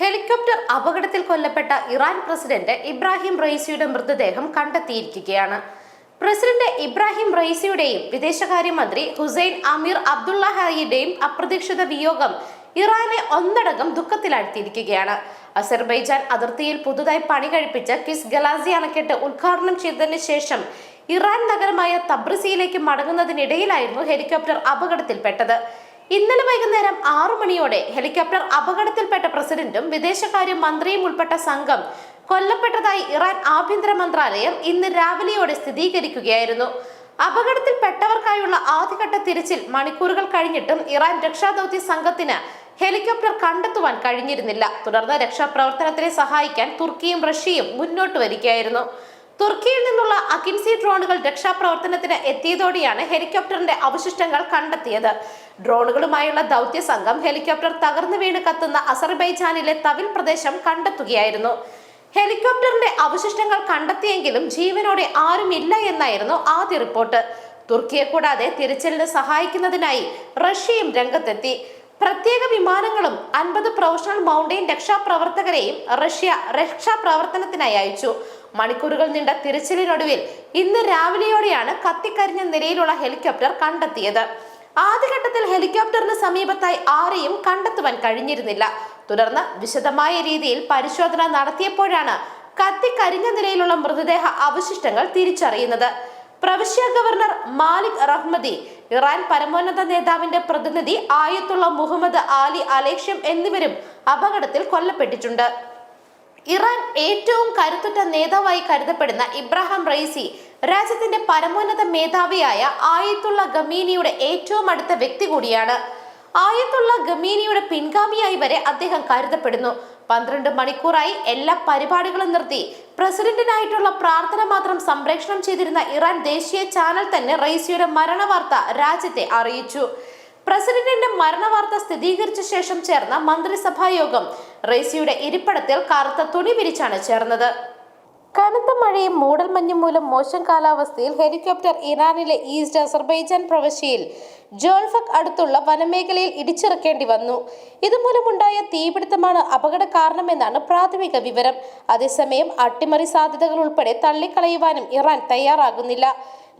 Helicopter അപകടത്തിൽ കൊല്ലപ്പെട്ട Iran president Ibrahim റൈസിയുടെ മൃതദേഹം കണ്ടെത്തിയിരിക്കുകയാണ്. പ്രസിഡന്റ് ഇബ്രാഹിം റൈസിയുടെയും വിദേശകാര്യമന്ത്രി ഹുസൈൻ അമീർ അബ്ദുള്ളഹായിയുടെയും അപ്രതീക്ഷിത വിയോഗം ഇറാനെ ഒന്നടങ്കം ദുഃഖത്തിലാഴ്ത്തിയിരിക്കുകയാണ്. അസർബൈജാൻ അതിർത്തിയിൽ പുതുതായി പണി കഴിപ്പിച്ച കിസ് ഗലാസി അണക്കെട്ട് ഉദ്ഘാടനം ചെയ്തതിന് ശേഷം ഇറാൻ നഗരമായ തബ്രസിയിലേക്ക് മടങ്ങുന്നതിനിടയിലായിരുന്നു ഹെലികോപ്റ്റർ അപകടത്തിൽപ്പെട്ടത്. ഇന്നലെ വൈകുന്നേരം ആറു മണിയോടെ ഹെലികോപ്റ്റർ അപകടത്തിൽപ്പെട്ട പ്രസിഡന്റും വിദേശകാര്യ മന്ത്രിയും ഉൾപ്പെട്ട സംഘം കൊല്ലപ്പെട്ടതായി ഇറാൻ ആഭ്യന്തര മന്ത്രാലയം ഇന്ന് രാവിലെയോടെ സ്ഥിരീകരിക്കുകയായിരുന്നു. അപകടത്തിൽപ്പെട്ടവർക്കായുള്ള ആദ്യഘട്ട തിരച്ചിൽ മണിക്കൂറുകൾ കഴിഞ്ഞിട്ടും ഇറാൻ രക്ഷാദൌത്യ സംഘത്തിന് ഹെലികോപ്റ്റർ കണ്ടെത്തുവാൻ കഴിഞ്ഞിരുന്നില്ല. തുടർന്ന് രക്ഷാപ്രവർത്തനത്തിനെ സഹായിക്കാൻ തുർക്കിയും റഷ്യയും മുന്നോട്ട് വരികയായിരുന്നു. തുർക്കിയിൽ നിന്നുള്ള അകിൻസി ഡ്രോണുകൾ രക്ഷാപ്രവർത്തനത്തിന് എത്തിയതോടെയാണ് ഹെലികോപ്റ്ററിന്റെ അവശിഷ്ടങ്ങൾ കണ്ടെത്തിയത്. ഡ്രോണുകളുമായുള്ള ദൗത്യ സംഘം ഹെലികോപ്റ്റർ തകർന്നു വീണ് കത്തുന്ന അസർബൈജാനിലെ തവിൽ പ്രദേശം കണ്ടെത്തുകയായിരുന്നു. ഹെലികോപ്റ്ററിന്റെ അവശിഷ്ടങ്ങൾ കണ്ടെത്തിയെങ്കിലും ജീവനോടെ ആരുമില്ല എന്നായിരുന്നു ആദ്യ റിപ്പോർട്ട്. തുർക്കിയെ കൂടാതെ തിരച്ചിലിന് സഹായിക്കുന്നതിനായി റഷ്യയും രംഗത്തെത്തി. പ്രത്യേക വിമാനങ്ങളും അൻപത് പ്രൊഫഷണൽ മൗണ്ടെയിൻ രക്ഷാപ്രവർത്തകരെയും റഷ്യ രക്ഷാപ്രവർത്തനത്തിനായി അയച്ചു. മണിക്കൂറുകൾ നീണ്ട തിരച്ചിലിനൊടുവിൽ ഇന്ന് രാവിലെയോടെയാണ് കത്തിക്കരിഞ്ഞ നിലയിലുള്ള ഹെലികോപ്റ്റർ കണ്ടെത്തിയത്. ആദ്യഘട്ടത്തിൽ ഹെലികോപ്റ്ററിന് സമീപത്തായി ആരെയും കണ്ടെത്തുവാൻ കഴിഞ്ഞിരുന്നില്ല. തുടർന്ന് വിശദമായ രീതിയിൽ പരിശോധന നടത്തിയപ്പോഴാണ് കത്തിക്കരിഞ്ഞ നിലയിലുള്ള മൃതദേഹ അവശിഷ്ടങ്ങൾ തിരിച്ചറിയുന്നത്. പ്രവിശ്യ ഗവർണർ മാലിക് റഹ്മദി ഇറാൻ പരമോന്നത നേതാവിന്റെ പ്രതിനിധി ആയത്തുള്ള മുഹമ്മദ് ആലി അലേക്ഷ്യം എന്നിവരും അപകടത്തിൽ കൊല്ലപ്പെട്ടിട്ടുണ്ട്. ഇറാൻ ഏറ്റവും കരുത്തുറ്റ നേതാവായി കരുതപ്പെടുന്ന ഇബ്രാഹിം റൈസി രാജ്യത്തിന്റെ പരമോന്നത മേധാവിയായ ആയത്തുള്ള ഗമീനിയുടെ ഏറ്റവും അടുത്ത വ്യക്തി കൂടിയാണ്. ആയത്തുള്ള ഗമീനിയുടെ പിൻഗാമിയായി വരെ അദ്ദേഹം കരുതപ്പെടുന്നു. പന്ത്രണ്ട് മണിക്കൂറായി എല്ലാ പരിപാടികളും നിർത്തി. പ്രസിഡന്റിനായിട്ടുള്ള പ്രാർത്ഥന മാത്രം സംപ്രേഷണം ചെയ്തിരുന്ന ഇറാൻ ദേശീയ ചാനൽ തന്നെ റൈസിയുടെ മരണവാർത്ത രാജ്യത്തെ അറിയിച്ചു. പ്രസിഡന്റിന്റെ മരണവാർത്ത സ്ഥിരീകരിച്ച ശേഷം ചേർന്ന മന്ത്രിസഭാ യോഗം റൈസിയുടെ ഇരിപ്പിടത്തിൽ കറുത്ത തുണി വിരിച്ചാണ് ചേർന്നത്. കനത്ത മഴയും മൂടൽമഞ്ഞും മൂലം മോശം കാലാവസ്ഥയിൽ ഹെലികോപ്റ്റർ ഇറാനിലെ ഈസ്റ്റ് അസർബൈജാൻ പ്രവിശ്യയിൽ ജോൾഫക് അടുത്തുള്ള വനമേഖലയിൽ ഇടിച്ചിറക്കേണ്ടി വന്നു. ഇതുമൂലമുണ്ടായ തീപിടുത്തമാണ് അപകട കാരണമെന്നാണ് പ്രാഥമിക വിവരം. അതേസമയം അട്ടിമറി സാധ്യതകൾ ഉൾപ്പെടെ തള്ളിക്കളയുവാനും ഇറാൻ തയ്യാറാകുന്നില്ല.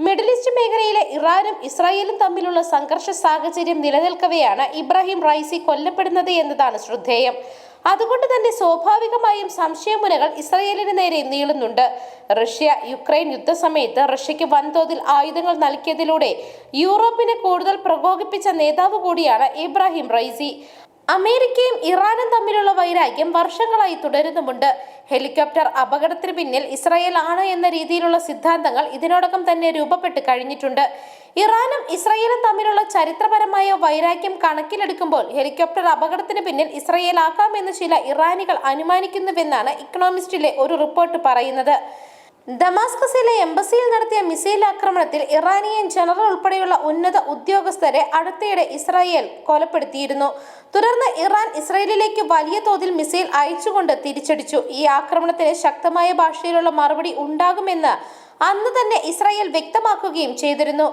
മിഡിൽ ഈസ്റ്റ് മേഖലയിലെ ഇറാനും ഇസ്രായേലും തമ്മിലുള്ള സംഘർഷ സാഹചര്യം നിലനിൽക്കവെയാണ് ഇബ്രാഹിം റൈസി കൊല്ലപ്പെടുന്നത് എന്നതാണ് ശ്രദ്ധേയം. അതുകൊണ്ട് തന്നെ സ്വാഭാവികമായും സംശയമുനകൾ ഇസ്രയേലിന് നേരെ നീളുന്നുണ്ട്. റഷ്യ യുക്രൈൻ യുദ്ധസമയത്ത് റഷ്യക്ക് വൻതോതിൽ ആയുധങ്ങൾ നൽകിയതിലൂടെ യൂറോപ്പിനെ കൂടുതൽ പ്രകോപിപ്പിച്ച നേതാവ് കൂടിയാണ് ഇബ്രാഹിം റൈസി. അമേരിക്കയും ഇറാനും തമ്മിലുള്ള വൈരാഗ്യം വർഷങ്ങളായി തുടരുന്നുമുണ്ട്. ഹെലികോപ്റ്റർ അപകടത്തിന് പിന്നിൽ ഇസ്രായേൽ ആണ് എന്ന രീതിയിലുള്ള സിദ്ധാന്തങ്ങൾ ഇതിനോടകം തന്നെ രൂപപ്പെട്ട് കഴിഞ്ഞിട്ടുണ്ട്. ഇറാനും ഇസ്രായേലും തമ്മിലുള്ള ചരിത്രപരമായ വൈരാഗ്യം കണക്കിലെടുക്കുമ്പോൾ ഹെലികോപ്റ്റർ അപകടത്തിന് പിന്നിൽ ഇസ്രായേൽ ആക്കാമെന്ന് ചില ഇറാനികൾ അനുമാനിക്കുന്നുവെന്നാണ് ഇക്കണോമിസ്റ്റിലെ ഒരു റിപ്പോർട്ട് പറയുന്നത്. ദമാസ്കസിലെ എംബസിയിൽ നടത്തിയ മിസൈൽ ആക്രമണത്തിൽ ഇറാനിയൻ ജനറൽ ഉൾപ്പെടെയുള്ള ഉന്നത ഉദ്യോഗസ്ഥരെ അടുത്തിടെ ഇസ്രായേൽ കൊലപ്പെടുത്തിയിരുന്നു. തുടർന്ന് ഇറാൻ ഇസ്രായേലിലേക്ക് വലിയ തോതിൽ മിസൈൽ അയച്ചുകൊണ്ട് തിരിച്ചടിച്ചു. ഈ ആക്രമണത്തിന് ശക്തമായ ഭാഷയിലുള്ള മറുപടി ഉണ്ടാകുമെന്ന് അന്ന് തന്നെ ഇസ്രായേൽ വ്യക്തമാക്കുകയും ചെയ്തിരുന്നു.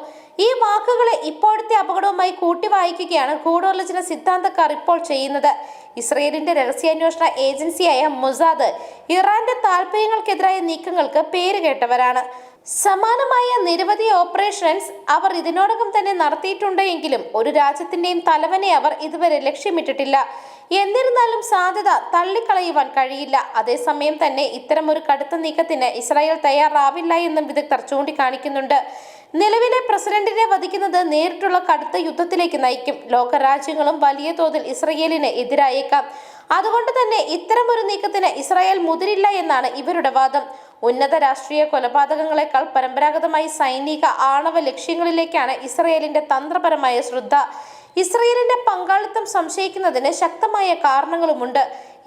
ഈ വാക്കുകളെ ഇപ്പോഴത്തെ അപകടവുമായി കൂട്ടി വായിക്കുകയാണ് ഗൂഢോലചന സിദ്ധാന്തക്കാർ ഇപ്പോൾ ചെയ്യുന്നത്. ഇസ്രയേലിന്റെ രഹസ്യാന്വേഷണ ഏജൻസിയായ മൊസാദ് ഇറാന്റെ താൽപര്യങ്ങൾക്കെതിരായ നീക്കങ്ങൾക്ക് പേര് കേട്ടവരാണ്. സമാനമായ നിരവധി ഓപ്പറേഷൻസ് അവർ ഇതിനോടകം തന്നെ നടത്തിയിട്ടുണ്ട് എങ്കിലും ഒരു രാജ്യത്തിന്റെയും തലവനെ അവർ ഇതുവരെ ലക്ഷ്യമിട്ടിട്ടില്ല. എന്നിരുന്നാലും സാധ്യത തള്ളിക്കളയുവാൻ കഴിയില്ല. അതേസമയം തന്നെ ഇത്തരം ഒരു കടുത്ത നീക്കത്തിന് ഇസ്രായേൽ തയ്യാറാവില്ല എന്നും വിദഗ്ധർ ചൂണ്ടിക്കാണിക്കുന്നുണ്ട്. നിലവിലെ പ്രസിഡന്റിനെ വധിക്കുന്നത് നേരിട്ടുള്ള കടുത്ത യുദ്ധത്തിലേക്ക് നയിക്കും. ലോകരാജ്യങ്ങളും വലിയ തോതിൽ ഇസ്രയേലിന് എതിരായേക്കാം. അതുകൊണ്ട് തന്നെ ഇത്തരമൊരു നീക്കത്തിന് ഇസ്രായേൽ മുതിരില്ല എന്നാണ് ഇവരുടെ വാദം. ഉന്നത രാഷ്ട്രീയ കൊലപാതകങ്ങളെക്കാൾ പരമ്പരാഗതമായി സൈനിക ആണവ ലക്ഷ്യങ്ങളിലേക്കാണ് ഇസ്രയേലിന്റെ തന്ത്രപരമായ ശ്രദ്ധ. ഇസ്രയേലിന്റെ പങ്കാളിത്തം സംശയിക്കുന്നതിന് ശക്തമായ കാരണങ്ങളുമുണ്ട്.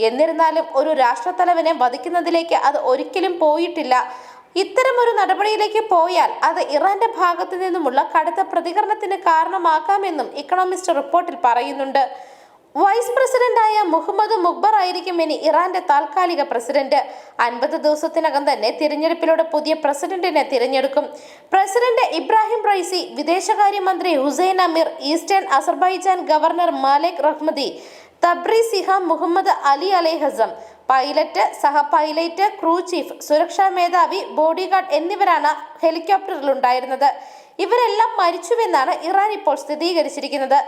എന്നിരുന്നാലും ഒരു രാഷ്ട്രത്തലവനെ വധിക്കുന്നതിലേക്ക് അത് ഒരിക്കലും പോയിട്ടില്ല. ഇത്തരം ഒരു നടപടിയിലേക്ക് പോയാൽ അത് ഇറാന്റെ ഭാഗത്തു നിന്നുമുള്ള കടുത്ത പ്രതികരണത്തിന് കാരണമാക്കാമെന്നും ഇക്കണോമിസ്റ്റ് റിപ്പോർട്ടിൽ പറയുന്നുണ്ട്. വൈസ് പ്രസിഡന്റായ മുഹമ്മദ് മുക്ബർ ആയിരിക്കും ഇനി ഇറാന്റെ താൽക്കാലിക പ്രസിഡന്റ്. അൻപത് ദിവസത്തിനകം തന്നെ തിരഞ്ഞെടുപ്പിലൂടെ പുതിയ പ്രസിഡന്റിനെ തിരഞ്ഞെടുക്കും. പ്രസിഡന്റ് ഇബ്രാഹിം റൈസി വിദേശകാര്യമന്ത്രി Hossein Amir Eastern Azerbaijan governor Malek Rahmati തബ്രി സിഹ മുഹമ്മദ് അലി അലേഹസം പൈലറ്റ് സഹ പൈലറ്റ് ക്രൂ ചീഫ് സുരക്ഷാ മേധാവി ബോഡിഗാർഡ് എന്നിവരാണ് ഹെലികോപ്റ്ററിലുണ്ടായിരുന്നത് ഇവരെല്ലാം മരിച്ചുവെന്നാണ് ഇറാൻ ഇപ്പോൾ സ്ഥിരീകരിച്ചിരിക്കുന്നത്.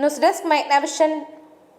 News desk മൈഗ്നവിഷൻ.